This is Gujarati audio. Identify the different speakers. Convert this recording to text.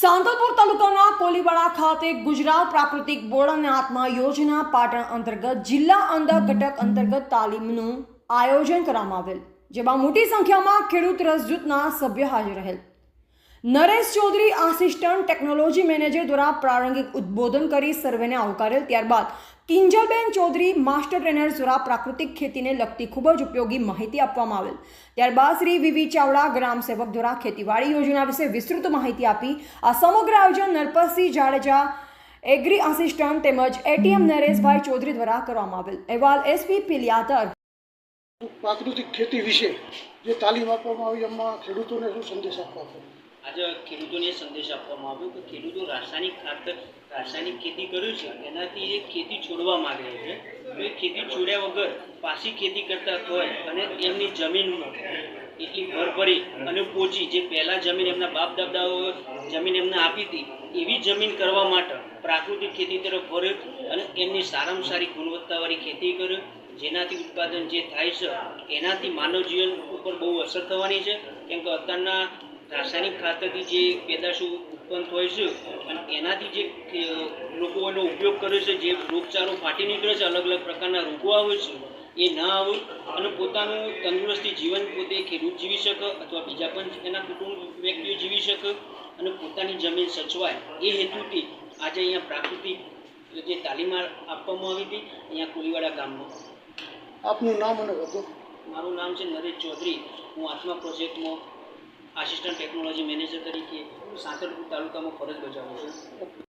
Speaker 1: સાંતલપુર તાલુકાના કોલીવાડા ખાતે ગુજરાત પ્રાકૃતિક બોર્ડ યોજના પાટણ અંતર્ગત જિલ્લા અંધા ઘટક અંતર્ગત તાલીમનું આયોજન કરવામાં આવેલ, જેમાં મોટી સંખ્યામાં ખેડૂત રસ જૂથના સભ્ય હાજર રહેલ. Naresh Chaudhary assistant technology manager દ્વારા પ્રારંભિક ઉદ્બોધન કરી સર્વેને આવકારેલ ત્યારબાદ કિંજલબેન ચૌધરી માસ્ટર ટ્રેનર દ્વારા પ્રાકૃતિક ખેતીને લગતી ખૂબ જ ઉપયોગી માહિતી આપવામાં આવેલ. ત્યારબાદ શ્રી વીવી ચાવડા ગ્રામ સેવક દ્વારા ખેતીવાડી યોજના વિશે વિસ્તૃત માહિતી આપી. આ સમગ્ર આયોજન નરપતસિંહ જાડેજા એગ્રી આસિસ્ટન્ટ તેમજ એટીએમ નરેશભાઈ ચૌધરી દ્વારા કરવામાં આવેલ. અહેવાલ એસપી પિલિયાતર.
Speaker 2: પ્રાકૃતિક ખેતી વિશે જે તાલીમ આપવામાં આવી, એમાં ખેડૂતોને શું સંદેશ આપવા? આપો
Speaker 3: આજે ખેડૂતોને સંદેશ આપવામાં આવ્યો કે ખેડૂતો રાસાયણિક ખાતર, રાસાયણિક ખેતી કર્યું છે, એનાથી એ ખેતી છોડવા માંગે છે. એ ખેતી છોડ્યા વગર પાછી ખેતી કરતા હોય અને એમની જમીનમાં એટલી ભરભરી અને પોચી જે પહેલાં જમીન એમના બાપ દાદાઓ જમીન એમને આપી હતી, એવી જમીન કરવા માટે પ્રાકૃતિક ખેતી તરફ વળ્યો અને એમની સારામાં સારી ગુણવત્તાવાળી ખેતી કર્યો જેનાથી ઉત્પાદન જે થાય છે, એનાથી માનવ જીવન ઉપર બહુ અસર થવાની છે. કેમ કે અત્યારના રાસાયણિક ખાતરથી જે પેદાશો ઉત્પન્ન થાય છે અને એનાથી જે લોકો એનો ઉપયોગ કરે છે જે રોગચાળો ફાટી નીકળે છે અલગ અલગ પ્રકારના રોગો આવે છે એ ના આવે અને પોતાનું તંદુરસ્તી જીવન પોતે ખેડૂત જીવી શકે અથવા બીજા પણ એના કુટુંબ વ્યક્તિઓ જીવી શકે અને પોતાની જમીન સચવાય. એ હેતુથી આજે અહીંયા પ્રાકૃતિક જે તાલીમ આપવામાં આવી હતી અહીંયા કુલીવાડા ગામમાં.
Speaker 2: આપનું નામ અને
Speaker 3: મારું નામ છે નરેશ ચૌધરી. હું આત્મા પ્રોજેક્ટમાં આસિસ્ટન્ટ ટેકનોલોજી મેનેજર તરીકે સાંતલપુર તાલુકામાં ફરજ બજાવું છું.